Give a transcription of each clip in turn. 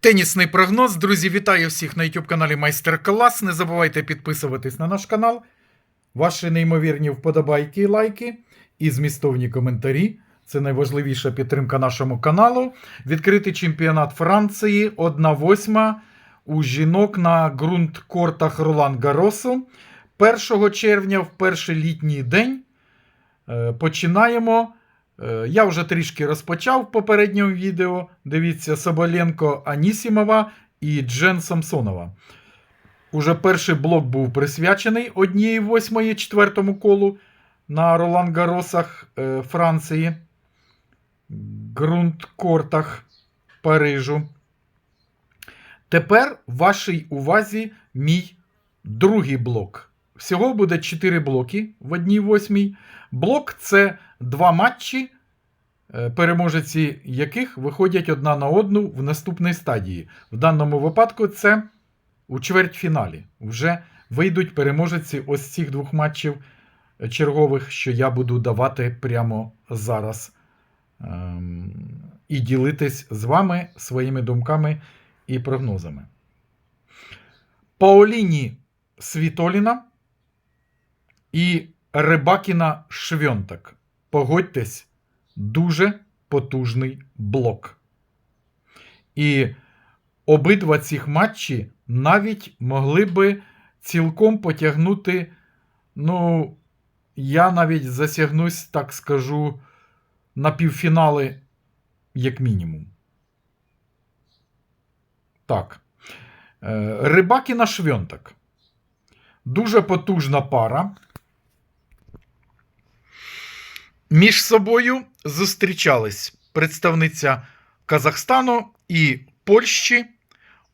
Тенісний прогноз. Друзі, вітаю всіх на YouTube каналі Майстер Клас. Не забувайте підписуватись на наш канал. Ваші неймовірні вподобайки і лайки і змістовні коментарі. Це найважливіша підтримка нашому каналу. Відкритий чемпіонат Франції 1-8 у жінок на ґрунт-кортах Ролан Гаросу. 1 червня, в перший літній день, е, починаємо. Е, Я вже трішки розпочав в попередньому відео. Дивіться, Соболенко Анісімова і Джен Самсонова. Уже перший блок був присвячений однієї восьмої четвертому колу на Ролан Гаросах е, Франції, ґрунт-кортах Парижу. Тепер вашій увазі мій другий блок. Всього буде 4 блоки в одній восьмій. Блок це два матчі, е, переможеці яких виходять одна на одну в наступній стадії. В даному випадку це у чвертьфіналі. Вже вийдуть переможеці ось цих двох матчів е, чергових, що я буду давати прямо зараз. Ем, і ділитись з вами своїми думками і прогнозами. Паоліні Світоліна і Рибакіна Швьонтак. Погодьтесь, дуже потужний блок. І обидва цих матчі навіть могли би цілком потягнути. Ну, я навіть засягнусь, так скажу, на півфінали, як мінімум. Так. Е, Рибакіна Швьонтак. Дуже потужна пара. Між собою зустрічались представниця Казахстану і Польщі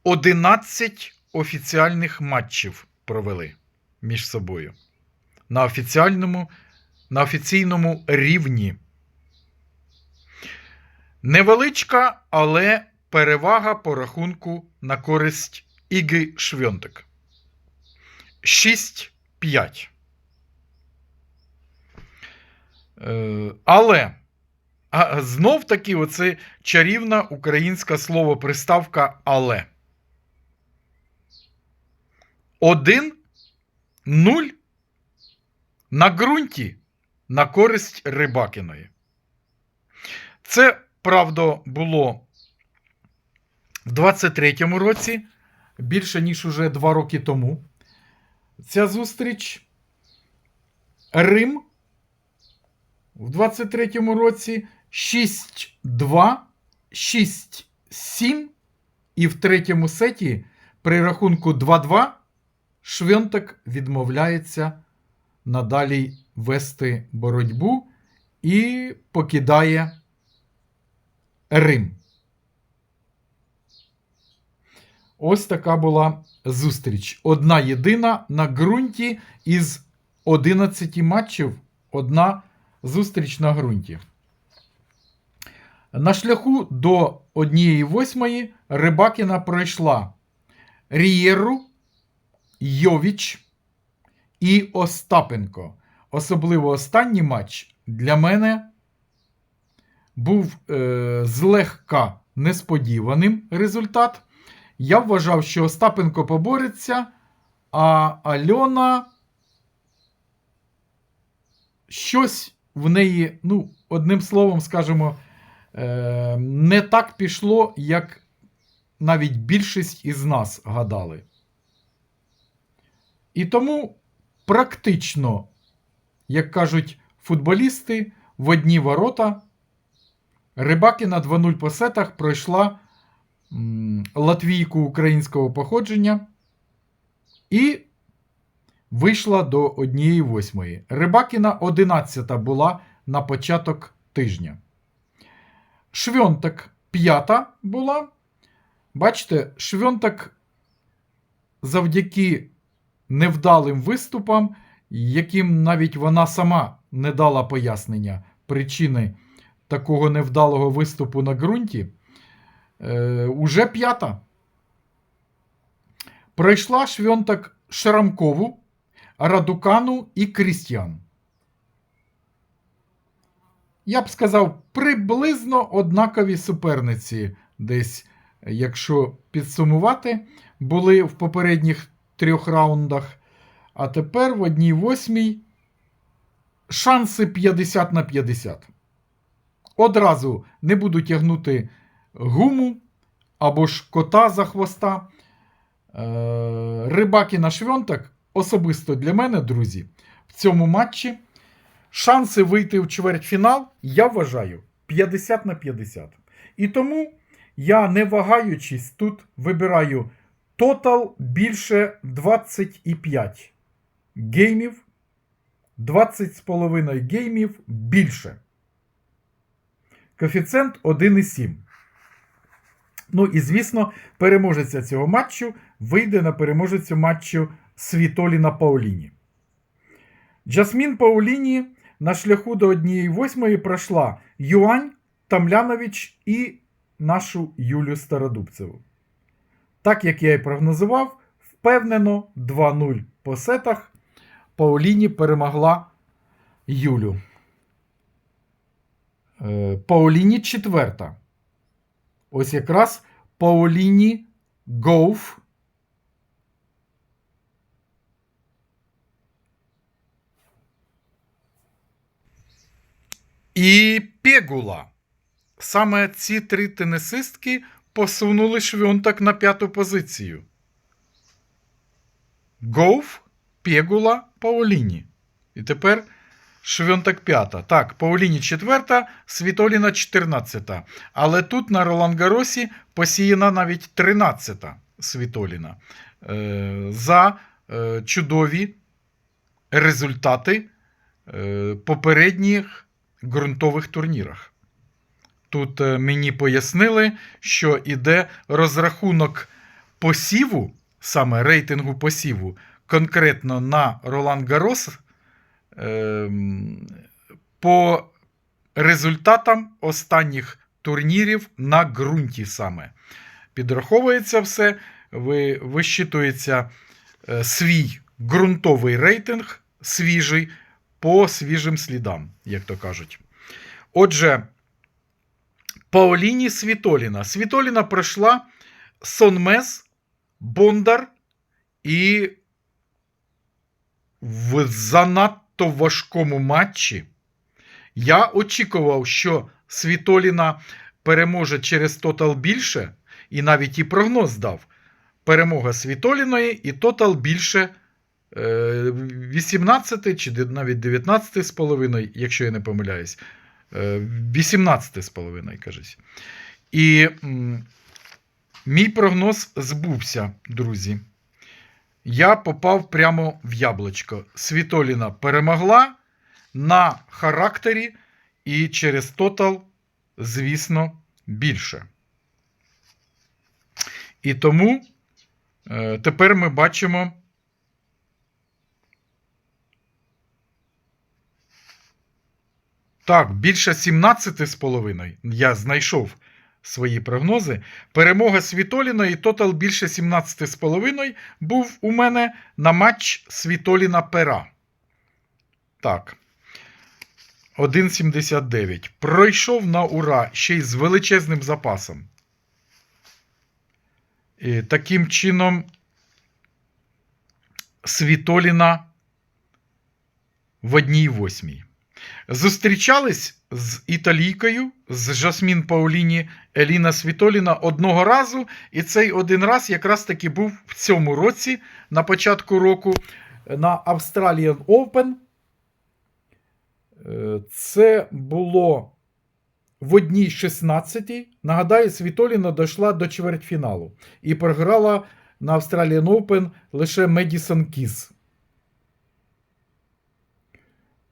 11 офіціальних матчів провели між собою. На офіціальному, на офіційному рівні. Невеличка, але перевага по рахунку на користь Іги Швьонтик. 6-5. Е, Але а, знов таки оце чарівна українська слово приставка але. 1 0 на ґрунті на користь Рибакіної. Це, правда, було в 23-му році, більше ніж уже 2 роки тому. Ця зустріч Рим в 23-му році 6-2, 6-7. І в третьому сеті при рахунку 2-2 Швьонтак відмовляється надалі вести боротьбу і покидає Рим. Ось така була зустріч. Одна єдина на ґрунті із 11 матчів. Одна зустріч на ґрунті. На шляху до однієї восьмої Рибакіна пройшла Рієру, Йовіч і Остапенко. Особливо останній матч для мене був е, злегка несподіваним результат. Я вважав, що Остапенко побореться, а Альона щось в неї, ну, одним словом, скажімо, е, не так пішло, як навіть більшість із нас гадали. І тому практично, як кажуть футболісти, в одні ворота Рибакіна 2-0 по сетах пройшла латвійку українського походження і вийшла до однієї восьмої. Рибакіна 11 була на початок тижня. Швьонтак п'ята була. Бачите, Швьонтак завдяки невдалим виступам, яким навіть вона сама не дала пояснення причини такого невдалого виступу на ґрунті, е, уже п'ята. Пройшла Швьонтак Шрамкову, Радукану і Крістіан. Я б сказав, приблизно однакові суперниці десь якщо підсумувати, були в попередніх трьох раундах. А тепер в одній восьмій шанси 50 на 50. Одразу не буду тягнути гуму або ж кота за хвоста. Е, Рибаки на швьонтак особисто для мене, друзі, в цьому матчі шанси вийти в чвертьфінал, я вважаю, 50 на 50. І тому я, не вагаючись, тут вибираю тотал більше 25 геймів. 20 з половиною геймів більше. Коефіцієнт 1,7. Ну і звісно, переможеця цього матчу вийде на переможецю матчу Світоліна Пауліні. Джасмін Пауліні на шляху до 1-8 пройшла Юань, Тамлянович і нашу Юлю Стародубцеву. Так як я і прогнозував, впевнено 2-0 по сетах Пауліні перемогла Юлю. Е, Пауліні четверта. Ось якраз Пауліні Гоуф. І Пегула. Саме ці три тенісистки посунули швьонтак на п'яту позицію. Гоуф, Пегула, Пауліні. І тепер Швьонтак п'ята. Так, Пауліні четверта, Світоліна чотирнадцята. Але тут на Ролан Гаросі посіяна навіть тринадцята Світоліна. Е, за е, чудові результати е, попередніх ґрунтових турнірах. Тут е, мені пояснили, що іде розрахунок посіву, саме рейтингу посіву, конкретно на Ролан Гарос ем, по результатам останніх турнірів на ґрунті саме. Підраховується все, ви, вищитується е, свій ґрунтовий рейтинг, свіжий, по свіжим слідам, як то кажуть. Отже, Паоліні Світоліна. Світоліна пройшла Сонмес, Бондар і в занадто важкому матчі. Я очікував, що Світоліна переможе через тотал більше, і навіть і прогноз дав. Перемога Світоліної і тотал більше 18 чи навіть 19 з половиною, якщо я не помиляюсь. Е, 18 з половиною, кажись. І мій прогноз збувся, друзі. Я попав прямо в яблучко. Світоліна перемогла на характері і через тотал, звісно, більше. І тому е, тепер ми бачимо. Так, більше 17,5 я знайшов свої прогнози. Перемога Світоліна і тотал більше 17,5 був у мене на матч Світоліна Пера. Так. 1,79. Пройшов на ура ще й з величезним запасом. І таким чином Світоліна в одній восьмій. Зустрічались з італійкою, з Жасмін Пауліні Еліна Світоліна одного разу, і цей один раз якраз таки був в цьому році, на початку року, на Australian Open. Е, Це було в одній 16 Нагадаю, Світоліна дійшла до чвертьфіналу і програла на Australian Open лише Медісон Кіз. Е,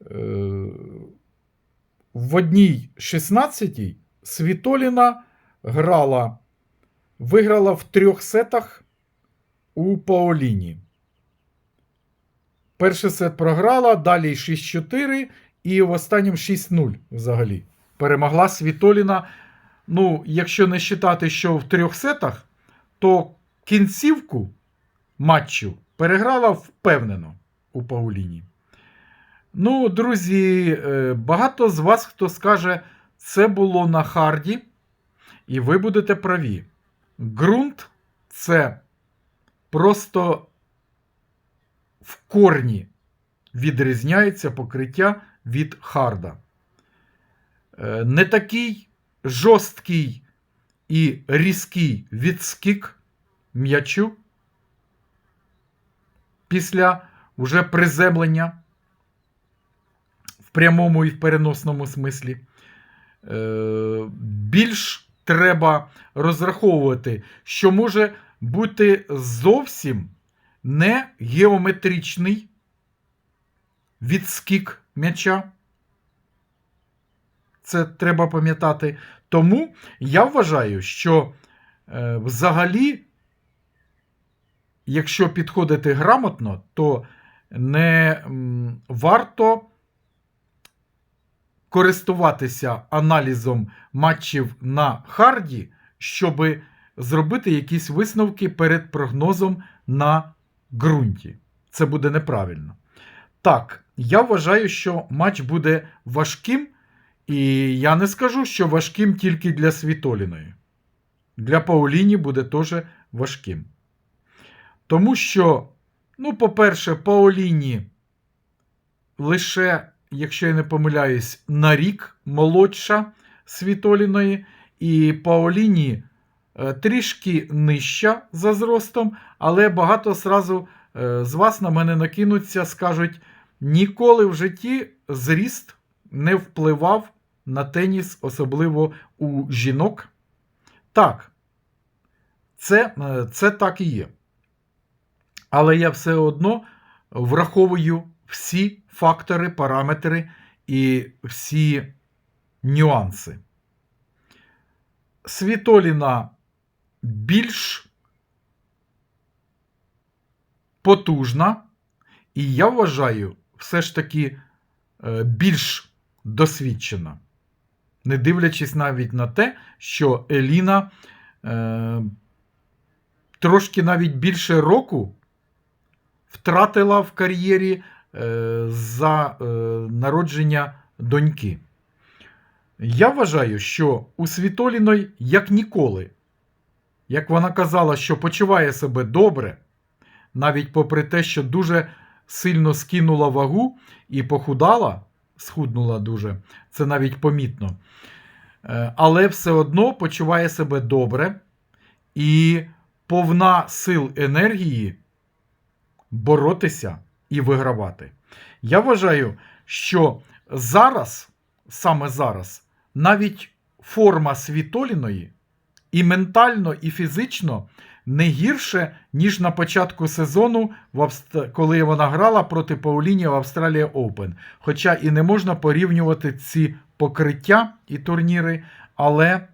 В одній 16 Світоліна грала, виграла в трьох сетах у Паоліні. Перший сет програла, далі 6-4 і в останньому 6-0 взагалі. Перемогла Світоліна. Ну, якщо не вважати, що в трьох сетах, то кінцівку матчу переграла впевнено у Пауліні. Ну, друзі, е, багато з вас, хто скаже, це було на харді, і ви будете праві. ґрунт це просто в корні відрізняється покриття від харда. Е, Не такий жорсткий і різкий відскік м'ячу після вже приземлення прямому і в переносному смислі. Е, Більш треба розраховувати, що може бути зовсім не геометричний відскік м'яча. Це треба пам'ятати. Тому я вважаю, що е, взагалі, якщо підходити грамотно, то не варто користуватися аналізом матчів на харді, щоб зробити якісь висновки перед прогнозом на ґрунті. Це буде неправильно. Так, я вважаю, що матч буде важким, і я не скажу, що важким тільки для Світоліної. Для Пауліні буде теж важким. Тому що, ну, по-перше, Пауліні лише, якщо я не помиляюсь, на рік молодша Світоліної, і Пауліні е, трішки нижча за зростом, але багато сразу е, з вас на мене накинуться, скажуть, ніколи в житті зріст не впливав на теніс, особливо у жінок. Так, це, е, це так і є. Але я все одно враховую всі фактори, параметри і всі нюанси. Світоліна більш потужна, і я вважаю, все ж таки е, більш досвідчена. Не дивлячись навіть на те, що Еліна е, трошки навіть більше року втратила в кар'єрі за е, народження доньки. Я вважаю, що у Світоліної як ніколи, як вона казала, що почуває себе добре, навіть попри те, що дуже сильно скинула вагу і похудала, схуднула дуже, це навіть помітно. Е, Але все одно почуває себе добре і повна сил енергії боротися і вигравати. Я вважаю, що зараз, саме зараз, навіть форма Світоліної і ментально, і фізично не гірше, ніж на початку сезону, коли вона грала проти Пауліні в Австралія Open. Хоча і не можна порівнювати ці покриття і турніри, але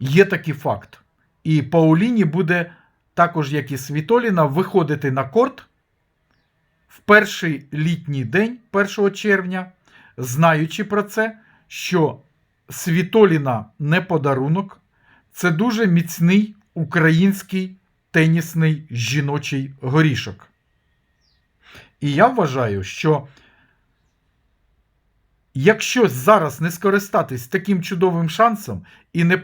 є такий факт. І Пауліні буде, також як і Світоліна, виходити на корт в перший літній день 1 червня, знаючи про це, що Світоліна не подарунок, це дуже міцний український тенісний жіночий горішок. І я вважаю, що якщо зараз не скористатись таким чудовим шансом і не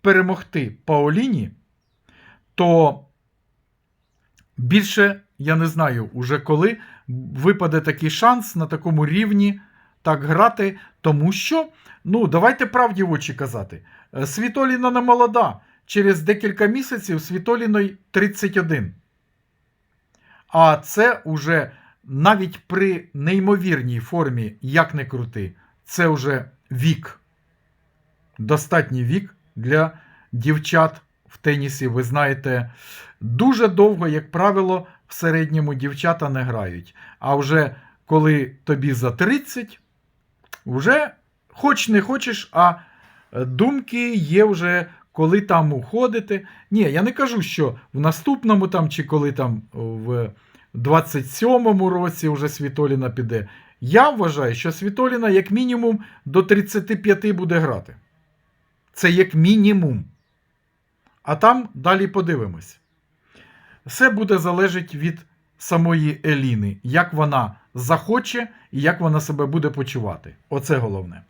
перемогти Паоліні, то більше я не знаю уже коли випаде такий шанс на такому рівні так грати, тому що, ну, давайте правді в очі казати. е, Світоліна не молода. Через декілька місяців Світоліної 31. А це уже навіть при неймовірній формі, як не крути, це вже вік. Достатній вік для дівчат в тенісі. Ви знаєте, дуже довго, як правило, в середньому дівчата не грають. А вже коли тобі за 30, вже хоч не хочеш, а е, думки є вже, коли там уходити. Ні, я не кажу, що в наступному там чи коли там в 27-му році вже Світоліна піде. Я вважаю, що Світоліна як мінімум до 35 буде грати. Це як мінімум. А там далі подивимось. Все буде залежати від самої Еліни, як вона захоче і як вона себе буде почувати. Оце головне.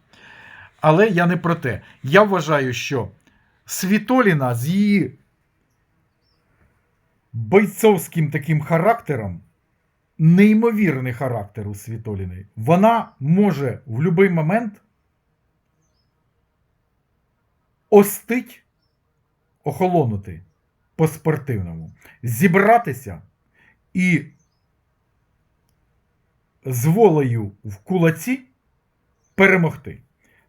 Але я не про те. Я вважаю, що Світоліна з її бойцовським таким характером, неймовірний характер у Світоліної, вона може в будь-який момент остить, охолонути по-спортивному, зібратися і з волею в кулаці перемогти.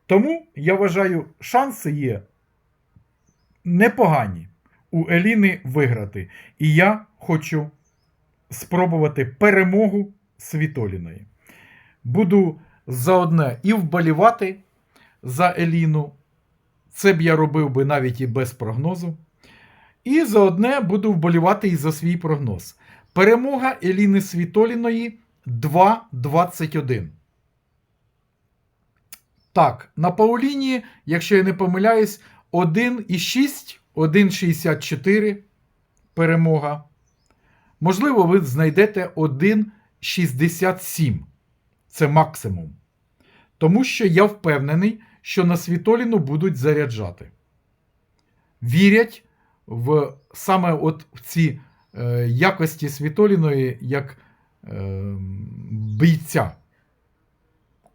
Тому я вважаю, шанси є непогані у Еліни виграти. І я хочу спробувати перемогу Світоліної. Буду заодне і вболівати за Еліну. Це б я робив би навіть і без прогнозу. І заодне буду вболівати і за свій прогноз. Перемога Еліни Світоліної 2-21. Так, на Пауліні, якщо я не помиляюсь, 1,6, 1,64 перемога. Можливо, ви знайдете 1,67. Це максимум. Тому що я впевнений, що на Світоліну будуть заряджати. Вірять в саме от в ці е, якості Світоліної як е, бійця.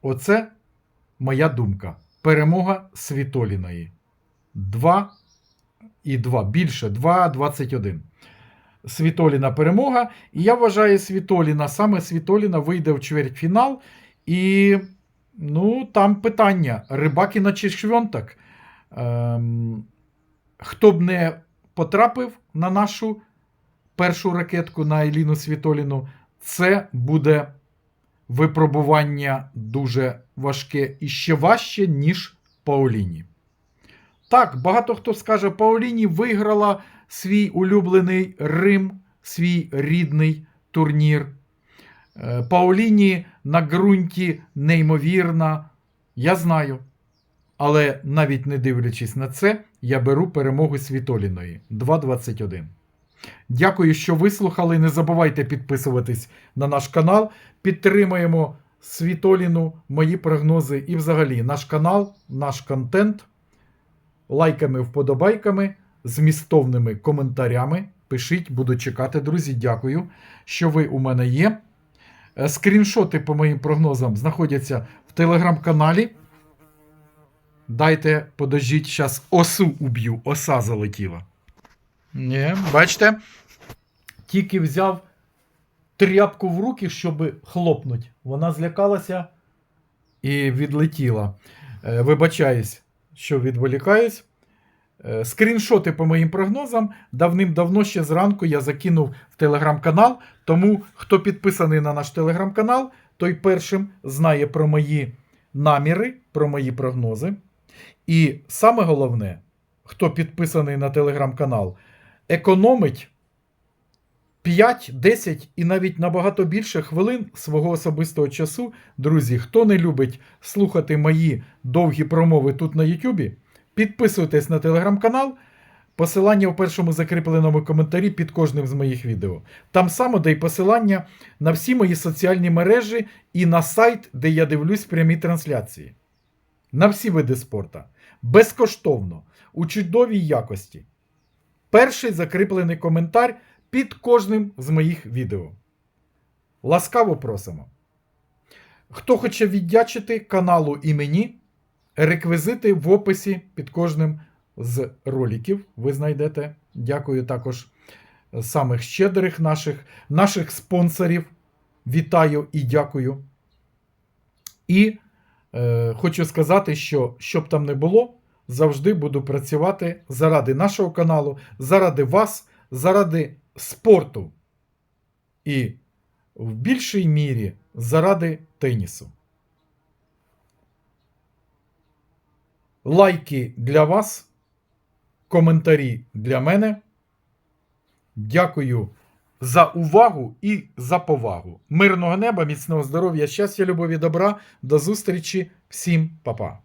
Оце моя думка. Перемога Світоліної. 2 і 2. Більше 2,21. Світоліна перемога. І я вважаю, Світоліна, саме Світоліна вийде в чвертьфінал. І ну, там питання: Рибакіна чи Швьонтак. Ем, хто б не потрапив на нашу першу ракетку на Еліну Світоліну, це буде випробування дуже важке і ще важче, ніж Пауліні. Так, багато хто скаже, Пауліні виграла свій улюблений Рим, свій рідний турнір. Е, Пауліні на ґрунті неймовірна. Я знаю. Але навіть не дивлячись на це, я беру перемогу Світоліної 2.21. Дякую, що вислухали. Не забувайте підписуватись на наш канал. Підтримаємо Світоліну, мої прогнози і взагалі наш канал, наш контент. Лайками, вподобайками, змістовними коментарями. Пишіть, буду чекати, друзі. Дякую, що ви у мене є. Е, Скріншоти по моїм прогнозам знаходяться в телеграм-каналі. Дайте, подождіть, зараз осу уб'ю. Оса залетіла. Ні, бачите? Тільки взяв тряпку в руки, щоб хлопнуть. Вона злякалася і відлетіла. Е, Вибачаюсь, що відволікаюсь. Е, Скріншоти по моїм прогнозам давним-давно ще зранку я закинув в телеграм-канал. Тому хто підписаний на наш телеграм-канал, той першим знає про мої наміри, про мої прогнози. І саме головне, хто підписаний на телеграм-канал, економить 5, 10 і навіть набагато більше хвилин свого особистого часу. Друзі, хто не любить слухати мої довгі промови тут на Ютубі, підписуйтесь на телеграм-канал. Посилання в першому закріпленому коментарі під кожним з моїх відео. Там само де й посилання на всі мої соціальні мережі і на сайт, де я дивлюсь прямі трансляції. На всі види спорта. Безкоштовно, у чудовій якості. Перший закріплений коментар під кожним з моїх відео. Ласкаво просимо. Хто хоче віддячити каналу і мені, реквізити в описі під кожним з роликів ви знайдете. Дякую також самих щедрих наших, наших спонсорів. Вітаю і дякую. І е, хочу сказати, що щоб там не було, завжди буду працювати заради нашого каналу, заради вас, заради спорту. І в більшій мірі заради тенісу. Лайки для вас, коментарі для мене. Дякую за увагу і за повагу. Мирного неба, міцного здоров'я, щастя, любові, добра. До зустрічі. Всім па-па.